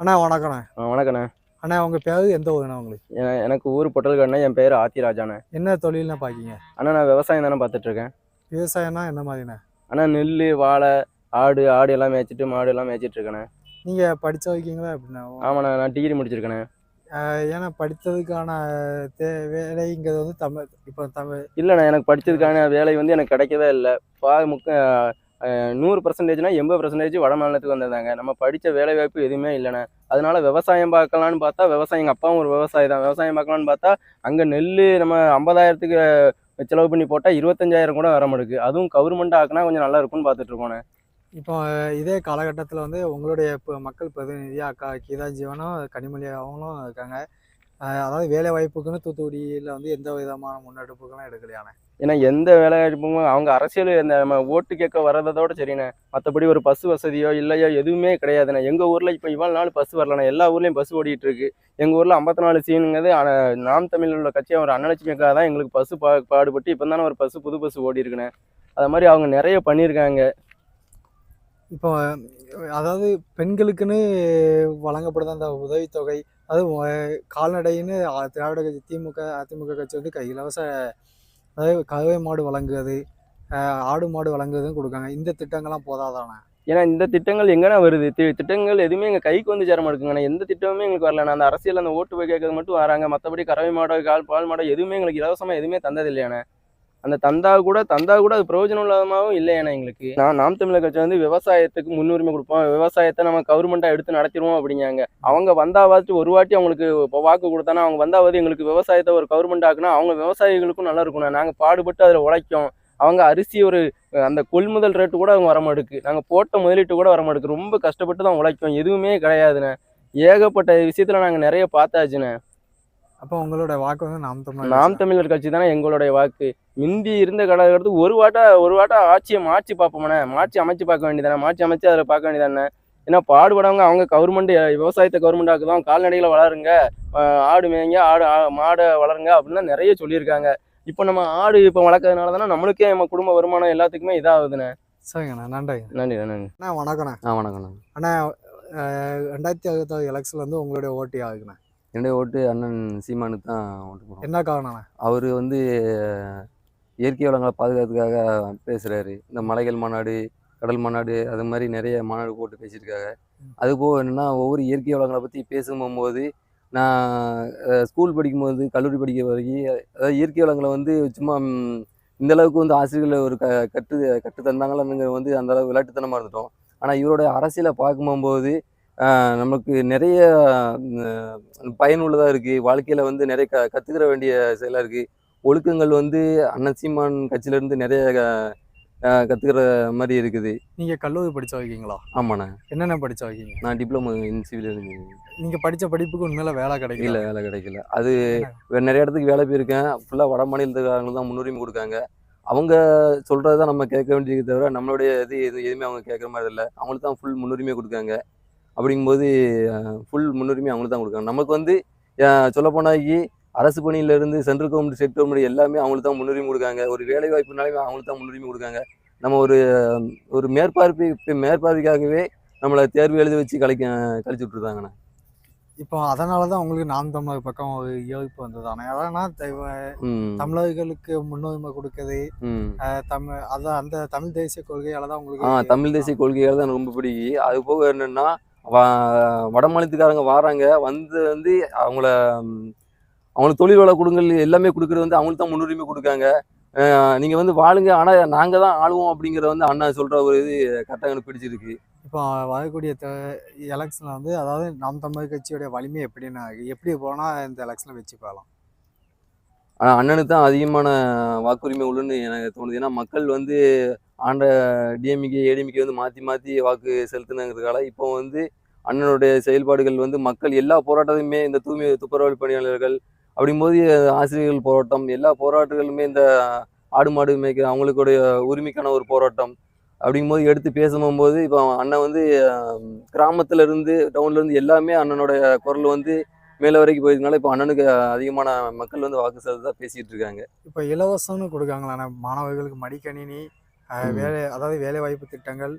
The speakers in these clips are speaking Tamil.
அண்ணா வணக்கண்ணே வணக்கண்ணே அண்ணா உங்கள் பேர் எந்த ஊருண்ணா உங்களுக்கு? எனக்கு ஊர் பொட்டல்கண்ணே என் பேர் ஆத்திராஜாண்ணே என்ன தொழில்னா பார்க்கிங்க அண்ணா நான் விவசாயம் தானே பார்த்துட்டு இருக்கேன் விவசாயம்னா என்ன மாதிரிண்ணே? அண்ணா நெல் வாழை ஆடு ஆடு எல்லாம் மேய்ச்சிட்டு மாடு எல்லாம் மேய்ச்சிட்டு இருக்கேண்ணே நீங்கள் படிச்ச வைக்கீங்களா எப்படிண்ணா? ஆமாண்ணா நான் டிகிரி முடிச்சிருக்கேண்ணே. ஏன்னா படித்ததுக்கான தே வேலைங்கிறது வந்து தமிழ் இப்போ தமிழ். இல்லைண்ணா எனக்கு படித்ததுக்கான வேலை வந்து எனக்கு கிடைக்கவே இல்லை. பா முக்க நூறு பர்சன்டேஜ்னா எண்பது பர்சன்டேஜ் வட மாநிலத்துக்கு வந்திருந்தாங்க. நம்ம படித்த வேலை வாய்ப்பு எதுவுமே இல்லைண்ணே. அதனால விவசாயம் பார்க்கலான்னு பார்த்தா விவசாயம் எங்கள் அப்பாவும் ஒரு விவசாயி தான். விவசாயம் பார்க்கலான்னு பார்த்தா அங்கே நெல் நம்ம ஐம்பதாயிரத்துக்கு செலவு பண்ணி போட்டால் இருபத்தஞ்சாயிரம் கூட வர மாட்டேங்குது அதுவும் கவர்மெண்ட் ஆக்குனா கொஞ்சம் நல்லா இருக்கும்னு பார்த்துட்டு இருக்கோண்ணே. இப்போ இதே காலகட்டத்தில் வந்து உங்களுடைய இப்போ மக்கள் பிரதிநிதியாக அக்கா கீதா ஜீவனும் கனிமொழி அவங்களும் இருக்காங்க. அதாவது வேலை வாய்ப்புக்குன்னு தூத்துக்குடியில் வந்து எந்த விதமான முன்னெடுப்புகளும் எடுக்கலையானே ஏன்னா எந்த வேலைவாய்ப்பும் அவங்க அரசியல் இந்த நம்ம ஓட்டு கேட்க வர்றதோட சரிண்ணே. மற்றபடி ஒரு பஸ் வசதியோ இல்லையோ எதுவுமே கிடையாதுண்ணே. எங்கள் ஊரில் இப்போ இவ்வளோ நாள் பஸ் வரலண்ணே. எல்லா ஊர்லேயும் பஸ் ஓடிட்டு இருக்கு எங்கள் ஊரில் ஐம்பத்தி நாலு சீனுங்கிறது ஆனால் நாம் தமிழில் உள்ள கட்சியாக ஒரு அன்னலட்சுமி தான் எங்களுக்கு பஸ் பா பாடுபட்டு இப்போ தானே ஒரு பஸ் புது பஸ் ஓடி இருக்குண்ணே அது மாதிரி அவங்க நிறைய பண்ணியிருக்காங்க. இப்போ அதாவது பெண்களுக்குன்னு வழங்கப்படுத அந்த உதவித்தொகை அது கால்நடைன்னு திராவிட கட்சி திமுக அதிமுக கட்சி வந்து க- இலவச அதாவது கறவை மாடு வழங்குவது ஆடு மாடு வழங்குவதும் கொடுக்காங்க இந்த திட்டங்கள்லாம் போதாதானே? ஏன்னா இந்த திட்டங்கள் எங்கண்ணா வருது? திட்டங்கள் எதுவுமே எங்கள் கைக்கு வந்து சேர மாட்டேங்குங்கண்ணா எந்த திட்டமுமே எங்களுக்கு வரலண்ணா அந்த அரசியல் அந்த ஓட்டு போய் கேட்கறது மட்டும் வராங்க. மற்றபடி கறவை மாடோ கால் பால் மாடோ எதுவுமே எங்களுக்கு இலவசமாக எதுவுமே தந்தது இல்லையாண்ணே அந்த தந்தா கூட தந்தா கூட அது பிரயோஜனம் இல்லாதமாகவும் இல்லையாண்ணா எங்களுக்கு. நான் நாம் தமிழர் கட்சி வந்து விவசாயத்துக்கு முன்னுரிமை கொடுப்போம். விவசாயத்தை நம்ம கவர்மெண்ட்டாக எடுத்து நடத்திடுவோம் அப்படிங்காங்க அவங்க வந்தாவது ஒரு வாட்டி அவங்களுக்கு இப்போ வாக்கு கொடுத்தானா அவங்க வந்தாவது எங்களுக்கு விவசாயத்தை ஒரு கவர்மெண்ட் ஆக்குனா அவங்க விவசாயிகளுக்கும் நல்லா இருக்கணும் நாங்கள் பாடுபட்டு அதில் உழைக்கும். அவங்க அரிசி ஒரு அந்த கொள்முதல் ரேட்டு கூட அவங்க வரமாட்டுக்கு. நாங்கள் போட்ட முதலீட்டு கூட வரமாட்டுக்கு. ரொம்ப கஷ்டப்பட்டு தான் உழைக்கும். எதுவுமே கிடையாதுண்ணே. ஏகப்பட்ட விஷயத்தில் நாங்கள் நிறைய பார்த்தாச்சுண்ணே. அப்போ உங்களோட வாக்கு வந்து நாம் தமிழர் நாம். தமிழர் கட்சி தானே எங்களுடைய வாக்கு. மிந்தி இருந்த காலகட்டத்துக்கு ஒரு வாட்டா ஒரு வாட்டா ஆட்சியை மாற்றி பார்ப்போம்ண்ணே மாற்றி அமைச்சு பார்க்க வேண்டியதானே மாற்றி அமைச்சு அதில் பார்க்க வேண்டியதானே ஏன்னா பாடுபடவங்க அவங்க கவர்மெண்ட் விவசாயத்தை கவர்மெண்ட் ஆக்குதான் கால்நடைகளை வளருங்க. ஆடு மேய்ங்க ஆடு மாடை வளருங்க அப்படின்லாம் நிறைய சொல்லியிருக்காங்க. இப்போ நம்ம ஆடு இப்போ வளர்க்கறதுனால தானே நம்மளுக்கே நம்ம குடும்ப வருமானம் எல்லாத்துக்குமே இதாகுதுண்ணே சரிங்கண்ணா நன்றிங்க. நன்றி நன்றி அண்ணா வணக்கண்ணா ஆ வணக்கண்ணா அண்ணா ரெண்டாயிரத்தி அறுபத்தாறு எலெக்ஷன் வந்து உங்களுடைய ஓட்டு யாருக்குண்ணா? என்னுடைய ஓட்டு அண்ணன் சீமானுக்கு தான் ஓட்டு போடுவோம். என்ன காரணம்ண்ணா அவர் வந்து இயற்கை வளங்களை பாதுகாத்துக்காக பேசுகிறாரு இந்த மலைகள் மாநாடு கடல் மாநாடு அது மாதிரி நிறைய மாநாடு போட்டு பேசியிருக்காங்க. அதுபோக என்னென்னா ஒவ்வொரு இயற்கை வளங்களை பற்றி பேசும்போது நான் ஸ்கூல் படிக்கும்போது கல்லூரி படிக்கிற வரைக்கும் அதாவது இயற்கை வளங்களை வந்து சும்மா இந்த அளவுக்கு வந்து ஆசிரியர்கள் ஒரு க கட்டு கட்டு தந்தாங்களான்னு வந்து அந்த விளையாட்டுத்தனமாக இருந்துட்டோம். ஆனால் இவருடைய அரசியலை பார்க்கும்போது நமக்கு நிறைய பயனுள்ளதாக இருக்குது வாழ்க்கையில் வந்து நிறைய க கற்றுக்கிற வேண்டிய செயலாக இருக்குது ஒழுக்கங்கள் வந்து அண்ணன் சீமான் கட்சியிலேருந்து நிறைய கற்றுக்கிற மாதிரி இருக்குது. நீங்க கல்லூரி படிச்ச வைக்கீங்களா ஆமாண்ணே. என்னென்ன படிச்ச வைக்கீங்க நான் டிப்ளமோ இன் சிவில் இன்ஜினியரிங். நீங்க படிச்ச படிப்புக்கு உண்மையில வேலை கிடைக்கல. இல்லை வேலை கிடைக்கல. அது நிறைய இடத்துக்கு வேலை போயிருக்கேன். ஃபுல்லாக வட மாநிலத்துக்காரங்களுக்கு தான் முன்னுரிமை கொடுக்காங்க. அவங்க சொல்கிறது தான் நம்ம கேட்க வேண்டியது தவிர நம்மளுடைய இது எது எதுவுமே அவங்க கேட்குற மாதிரி இல்லை. அவங்களுக்கு தான் ஃபுல் முன்னுரிமை கொடுக்காங்க. அப்படிங்கும்போது ஃபுல் முன்னுரிமை அவங்களுக்கு தான் கொடுக்காங்க நமக்கு வந்து சொல்லப்போனாக்கி அரசு பணியிலேருந்து சென்ட்ரல் கவர்மெண்ட் ஸ்டேட் கவர்மெண்ட் எல்லாமே அவங்களுக்கு தான் முன்னுரிமை கொடுக்காங்க. ஒரு வேலை வாய்ப்புனாலே அவங்களுக்கு தான் முன்னுரிமை கொடுக்காங்க. நம்ம ஒரு ஒரு மேற்பார்வை மேற்பார்வைக்காகவே நம்மளை தேர்வு எழுத வச்சு கழிக்க கழிச்சு விட்ருந்தாங்கண்ணே இப்போ அதனால தான் உங்களுக்கு நாம் தமிழர் பக்கம் ஒரு யோசிப்பு வந்ததானே அதனா ம். தமிழர்களுக்கு முன்னுரிமை அஹ் தமிழ் அதான் அந்த தமிழ் தேசிய கொள்கையால தான் உங்களுக்கு தமிழ் தேசிய கொள்கைகள் தான் ரொம்ப பிடிக்கும் அது போக என்னன்னா வட மாநிலத்துக்காரங்க வராங்க. வந்து வந்து அவங்கள அவங்களுக்கு தொழில் வள கொடுங்கள் எல்லாமே கொடுக்குறது வந்து அவங்களுக்கு தான் முன்னுரிமை கொடுக்காங்க. அஹ் நீங்க வந்து வாழுங்க. ஆனா நாங்க தான் ஆளுவோம் அப்படிங்கறத வந்து அண்ணா சொல்ற ஒரு இது கரெக்டாக எனக்கு பிடிச்சிருக்கு. இப்போ வரக்கூடிய எலெக்ஷனில் வந்து அதாவது நாம் தமிழர் கட்சியோடைய வலிமை எப்படின்னா எப்படி போனால் இந்த எலெக்ஷனில் வச்சு போகலாம் ஆனா அண்ணனுக்கு தான் அதிகமான வாக்குரிமை உள்ளுன்னு எனக்கு தோணுது. ஏன்னா மக்கள் வந்து ஆண்ட டிஎம்கே ஏடிஎம்கே வந்து மாற்றி மாற்றி வாக்கு செலுத்தினங்கிறதுக்கால இப்போ வந்து அண்ணனுடைய செயல்பாடுகள் வந்து மக்கள் எல்லா போராட்டத்தையுமே இந்த தூய்மை துப்புரவு பணியாளர்கள் அப்படிங்கும்போது ஆசிரியர்கள் போராட்டம் எல்லா போராட்டங்களுமே இந்த ஆடு மாடு மேய்க்க அவங்களுடைய உரிமைக்கான ஒரு போராட்டம் அப்படிங்கும்போது எடுத்து பேசும்போது இப்போ அண்ணன் வந்து கிராமத்துல இருந்து டவுன்ல இருந்து எல்லாமே அண்ணனுடைய குரல் வந்து மேலே வரைக்கும் போயிருக்கனால இப்போ அண்ணனுக்கு அதிகமான மக்கள் வந்து வாக்கு செலுத்தா பேசிட்டு இருக்காங்க. இப்போ இலவசம்னு கொடுக்காங்களாண்ணா மாணவர்களுக்கு மடிக்கணினி வேலை அதாவது வேலை வாய்ப்பு திட்டங்கள்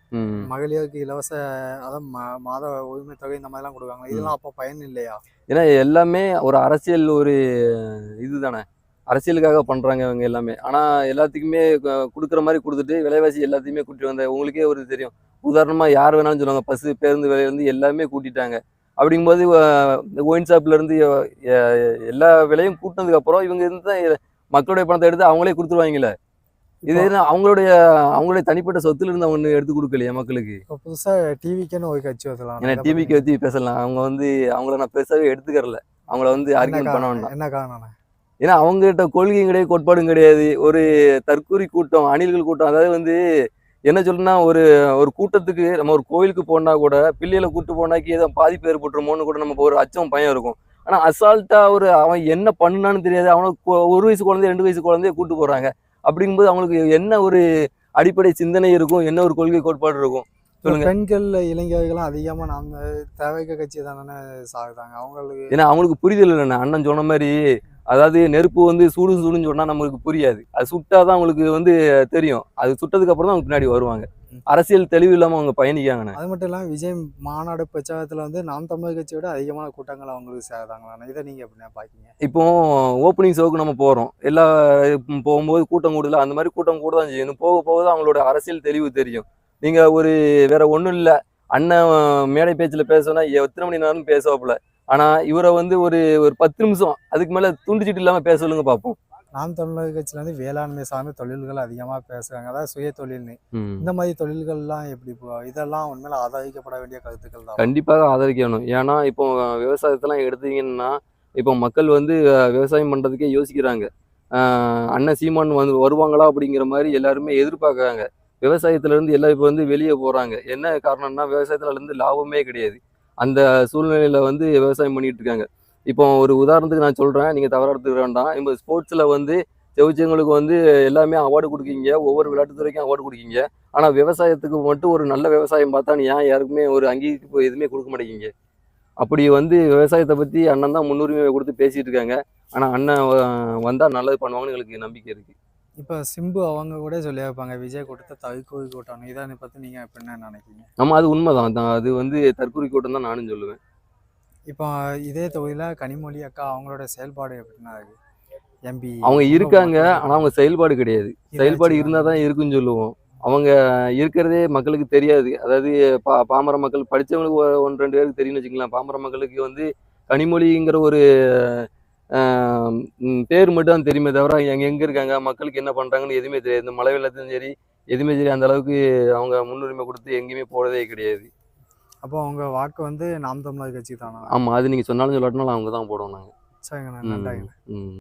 மகளிருக்கு இலவச அதாவது மாத உரிமை தொகை இந்த மாதிரிலாம் கொடுக்காங்க இதெல்லாம் அப்போ பயன் இல்லையா? ஏன்னா எல்லாமே ஒரு அரசியல் ஒரு இதுதானே. அரசியலுக்காக பண்றாங்க இவங்க எல்லாமே. ஆனா எல்லாத்துக்குமே கொடுக்குற மாதிரி கொடுத்துட்டு விலைவாசி எல்லாத்தையுமே கூட்டிட்டு வந்த உங்களுக்கே ஒரு தெரியும். உதாரணமா யார் வேணாலும் சொல்லுவாங்க பஸ் பேருந்து விலையிலேருந்து எல்லாமே கூட்டிட்டாங்க. அப்படிங்கும்போது ஒயின் ஷாப்ல இருந்து எ- எ- எல்லா விலையும் கூட்டினதுக்கு அப்புறம் இவங்க இருந்து மக்களுடைய பணத்தை எடுத்து அவங்களே கொடுத்துருவாங்களே. இது என்ன அவங்களுடைய அவங்களுடைய தனிப்பட்ட சொத்துல இருந்து அவங்க எடுத்து கொடுக்கலையா மக்களுக்கு? புதுசாக டிவிக்குன்னு ஒரு கட்சி வச்சலாம் ஏன்னா டிவிக்கு வச்சு பேசலாம். அவங்க வந்து அவங்கள நான் பெருசாவே எடுத்துக்கறல. அவங்கள வந்து ஆர்கியூமெண்ட் பண்ண வேண்டாம் என்ன காரணம்? ஏன்னா அவங்ககிட்ட கொள்கையும் கிடையாது கோட்பாடும் கிடையாது. ஒரு தற்கூரி கூட்டம் அணில்கள் கூட்டம் அதாவது வந்து என்ன சொல்லுன்னா ஒரு ஒரு கூட்டத்துக்கு நம்ம ஒரு கோயிலுக்கு போனா கூட பிள்ளைகளை கூட்டு போனாக்கி ஏதோ பாதிப்பு ஏற்பட்டுருமோன்னு கூட நமக்கு ஒரு அச்சம் பயம் இருக்கும். ஆனா அசால்ட்டா ஒரு அவன் என்ன பண்ணுனான்னு தெரியாது. அவனுக்கு ஒரு வயசு குழந்தை ரெண்டு வயசு குழந்தைய கூட்டு போறாங்க அப்படிங்கும்போது அவங்களுக்கு என்ன ஒரு அடிப்படை சிந்தனை இருக்கும்? என்ன ஒரு கொள்கை கோட்பாடு இருக்கும்? சொல்லுங்க. பெண்கள் இளைஞர்களும் அதிகமாக நம்ம தேவைக்க கட்சி தானே சாகுதாங்க அவங்களுக்கு ஏன்னா அவங்களுக்கு புரிதல் இல்லைண்ணே. அண்ணன் சொன்ன மாதிரி அதாவது நெருப்பு வந்து சூடு சூடுன்னு சொன்னா நம்மளுக்கு புரியாது. அது சுட்டாதான் அவங்களுக்கு வந்து தெரியும். அது சுட்டதுக்கு அப்புறம் தான் அவங்க பின்னாடி வருவாங்க. அரசியல் தெளிவு இல்லாம அவங்க பயணிக்காங்கண்ணே அது மட்டும் இல்லாமல் விஜய் மாநாடு பிரச்சாரத்தில் வந்து நாம் தமிழர் கட்சியோட அதிகமான கூட்டங்கள் அவங்களுக்கு சேதாங்களாண்ணா இதை நீங்கள் எப்படின்னா பார்க்கீங்க இப்போ ஓப்பனிங் ஷோக்கு நம்ம போறோம். எல்லா போகும்போது கூட்டம் கூடல அந்த மாதிரி கூட்டம் கூட தான் செய்யணும் போக போக தான் அவங்களோட அரசியல் தெளிவு தெரியும். நீங்க ஒரு வேற ஒண்ணும் இல்ல. அண்ணன் மேடை பேச்சுல பேசணும்னா எத்தனை மணி நேரம் பேசுவாப்புல. ஆனா இவரை வந்து ஒரு ஒரு பத்து நிமிஷம் அதுக்கு மேல துண்டிச்சிட்டு இல்லாம பேச சொல்லுங்க பார்ப்போம் நாம் தமிழர் கட்சியில் வந்து வேளாண்மை சார்ந்த தொழில்கள் அதிகமாக பேசுகிறாங்க அதாவது சுய தொழில்னு. இந்த மாதிரி தொழில்கள்லாம் எப்படி இதெல்லாம் உண்மையில ஆதரிக்கப்பட வேண்டிய கருத்துக்கள் தான். கண்டிப்பாக ஆதரிக்கணும். ஏன்னா இப்போ விவசாயத்தெல்லாம் எடுத்தீங்கன்னா இப்போ மக்கள் வந்து விவசாயம் பண்ணுறதுக்கே யோசிக்கிறாங்க. அண்ணன் சீமான் வந்து வருவாங்களா அப்படிங்கிற மாதிரி எல்லாருமே எதிர்பார்க்குறாங்க. விவசாயத்துலேருந்து எல்லாம் இப்போ வந்து வெளியே போகிறாங்க என்ன காரணம்னா விவசாயத்துல இருந்து லாபமே கிடையாது. அந்த சூழ்நிலையில் வந்து விவசாயம் பண்ணிட்டு இருக்காங்க. இப்போ ஒரு உதாரணத்துக்கு நான் சொல்கிறேன் நீங்கள் தவறாக எடுத்துக்க வேண்டாம். இப்போ ஸ்போர்ட்ஸில் வந்து செவிச்சவங்களுக்கு வந்து எல்லாமே அவார்டு கொடுக்கீங்க. ஒவ்வொரு விளையாட்டுத்துறைக்கும் அவார்டு கொடுக்கீங்க. ஆனால் விவசாயத்துக்கு மட்டும் ஒரு நல்ல விவசாயம் பார்த்தா ஏன் யாருக்குமே ஒரு அங்கீகரிப்பு எதுவுமே கொடுக்க மாட்டேங்கிங்க அப்படி வந்து விவசாயத்தை பற்றி அண்ணன் தான் முன்னுரிமை கொடுத்து பேசிட்டு இருக்காங்க. ஆனால் அண்ணன் வந்தால் நல்லது பண்ணுவாங்கன்னு எங்களுக்கு நம்பிக்கை இருக்குது இப்போ சிம்பு அவங்க கூட சொல்லியிருப்பாங்க விஜய் கூட்டத்தை தவிர்க்கோய் கூட்டம். இதை பற்றி நீங்கள் எப்படி என்ன நினைக்கிறீங்க? நம்ம அது உண்மைதான். தான் அது வந்து தற்கொலை கூட்டம் தான் நானும் சொல்லுவேன். இப்போ இதே தொகுதியில் கனிமொழி அக்கா அவங்களோட செயல்பாடு எப்படின்னா இருக்கு? எம்பி அவங்க இருக்காங்க ஆனால் அவங்க செயல்பாடு கிடையாது. செயல்பாடு இருந்தால் தான் இருக்குன்னு சொல்லுவோம். அவங்க இருக்கிறதே மக்களுக்கு தெரியாது. அதாவது பா பாமர மக்கள் படித்தவங்களுக்கு ஒன்று ரெண்டு பேருக்கு தெரியும்னு வச்சுக்கலாம் பாமர மக்களுக்கு வந்து கனிமொழிங்கிற ஒரு பேர் மட்டும் தான் தெரியுமே தவிர எங்க எங்க இருக்காங்க மக்களுக்கு என்ன பண்றாங்கன்னு எதுவுமே தெரியாது. இந்த மழை வெள்ளத்தும் சரி எதுவுமே சரி அந்த அளவுக்கு அவங்க முன்னுரிமை கொடுத்து எங்கேயுமே போறதே கிடையாது. அப்போ அவங்க வாக்கு வந்து நாம் தமிழர் கட்சி தானா ஆமா அது நீங்க சொன்னாலும் சொல்லாட்டினாலும் அவங்க தான் போடுவோம் நாங்க. சரிங்கண்ணா ம், நன்றாங்க ம்.